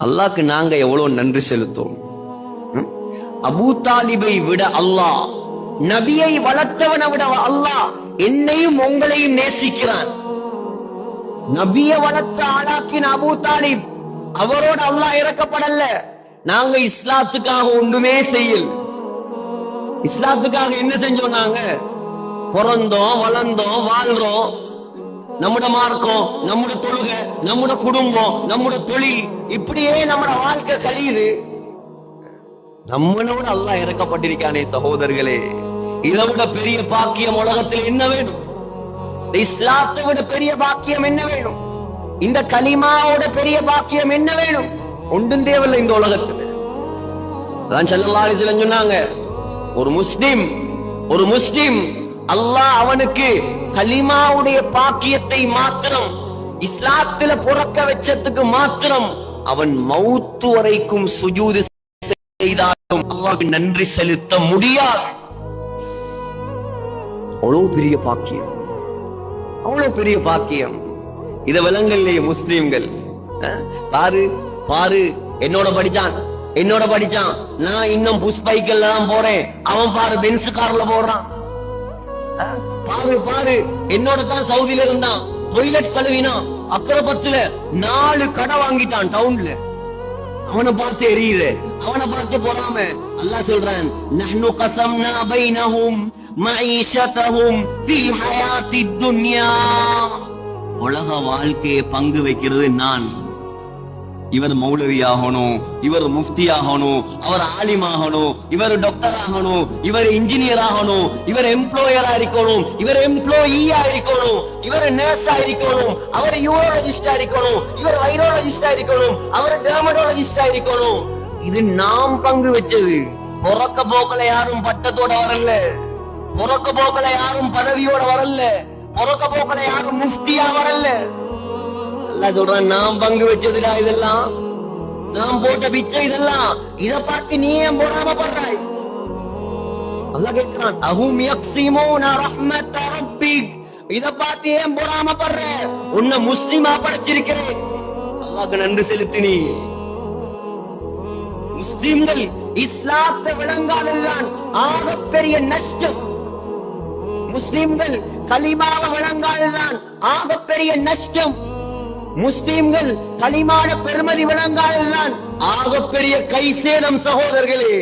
அல்லாக்கு நாங்க எவ்வளவு நன்றி செலுத்தோம் அபூ தாலிபை விட அல்லாஹ் நபியை வளர்த்தவனை விட அல்லாஹ் என்னையும் உங்களையும் நேசிக்கிறான். நபிய வளர்த்த ஆளாக்கின் அபூ தாலிப் அவரோட அல்லாஹ் இறக்கப்படல. நாங்க இஸ்லாத்துக்காக ஒன்றுமே செய்யல. இஸ்லாத்துக்காக என்ன செஞ்சோம் நாங்க? பிறந்தோம் வளர்ந்தோம் வாழ்றோம். நம்மட மார்க்கம் நம்முட தொழுகை நம்முட குடும்பம் நம்முட தொழில் இப்படியே நம்ம வாழ்க்கை கழியுது நம்மளோட அல்லாஹ் இறக்கப்பட்டிருக்கானே சகோதரர்களே. இதை விட பெரிய பாக்கியம் உலகத்தில் என்ன வேணும்? இஸ்லாத்தை விட பெரிய பாக்கியம் என்ன வேணும்? இந்த கலிமாவோட பெரிய பாக்கியம் என்ன வேணும்? ஒன்றும் தேவையில்லை இந்த உலகத்துல அதான் செல்லல்லா சொன்னாங்க ஒரு முஸ்லிம் ஒரு முஸ்லிம் அல்லாஹ் அவனுக்கு கலிமாவுடைய பாக்கியத்தை மாத்திரம் இஸ்லாத்துல புறக்க வச்சதுக்கு மாத்திரம் அவன் மௌத்து வரைக்கும் சுஜூது செய்தாலும் நன்றி செலுத்த முடியாது. அவ்வளவு பெரிய பாக்கியம். அவ்வளவு பெரிய பாக்கியம். இத விலங்கல்லையே முஸ்லீம்கள் அஹ், பாரு பாரு என்னோட படிச்சான் என்னோட படிச்சான். நான் இன்னும் புஷ் பைக்கல்ல தான் போறேன். அவன் பாரு பென்ஸ் கார்ல போடுறான் பாரு பாரு என்னோட தான் சவுதியில இருந்தான். டொய்லெட் கழுவினான். அக்கரப்பத்துல நாலு கடை வாங்கிட்டான் டவுன்ல. அவனை பார்த்து எரியல அவனை பார்த்து போறாம. அல்லாஹ் சொல்றான் நஹ்னு கஸம்னா பைனஹும் மஈஷதஹும் ஃபில் ஹயாத்தி துன்யா. உலக வாழ்க்கையை பங்கு வைக்கிறது நான். இவர் மௌலவி ஆகணும் இவர் முஃப்தி ஆகணும் அவர் ஆலிம் ஆகணும் இவர் டாக்டர் ஆகணும் இவர் இன்ஜினியர் ஆகணும் இவர் எம்ப்ளாயரா இருக்கணும் இவர் எம்ப்ளாயியா இருக்கணும் இவர் நர்ஸா இருக்கணும் அவர் யூரோலஜிஸ்டா இருக்கணும் இவர் வைரோலஜிஸ்டா இருக்கணும் அவர் டெர்மடாலஜிஸ்டா இருக்கணும் இது நாம் பங்கு வச்சது. பொறக்க போக்கல யாரும் பட்டத்தோட வரல. பொறக்க போக்கல யாரும் பதவியோட வரல. பொறக்க போக்கல யாரும் முஃப்தியா வரல. அல்லாஹ் சொல்றான் நான் பங்கு வச்சதுடா இதெல்லாம். நான் போட்ட பிச்சை இதெல்லாம். இத பார்த்து நீ ஏன் போடாம பண்றாய் அல்லாஹ் கேட்கிறான் அஹும் யக்ஸிமூன ரஹ்மத் ரப்பிக். இத பார்த்து ஏன் போடாம படுற? உன்னை முஸ்லிமா படைச்சிருக்கிறேன். அல்லாஹ்க்கு நன்றி செலுத்தி நீ. முஸ்லிம்கள் இஸ்லாத்தை விளங்காததுதான் ஆகப்பெரிய நஷ்டம். முஸ்லிம்கள் கலிமாவை விளங்காததுதான் ஆகப்பெரிய நஷ்டம். முஸ்லிம்கள் களிமான பெருமதி விளங்காததுதான் ஆகப்பெரிய கை சேதம் சகோதரர்களே.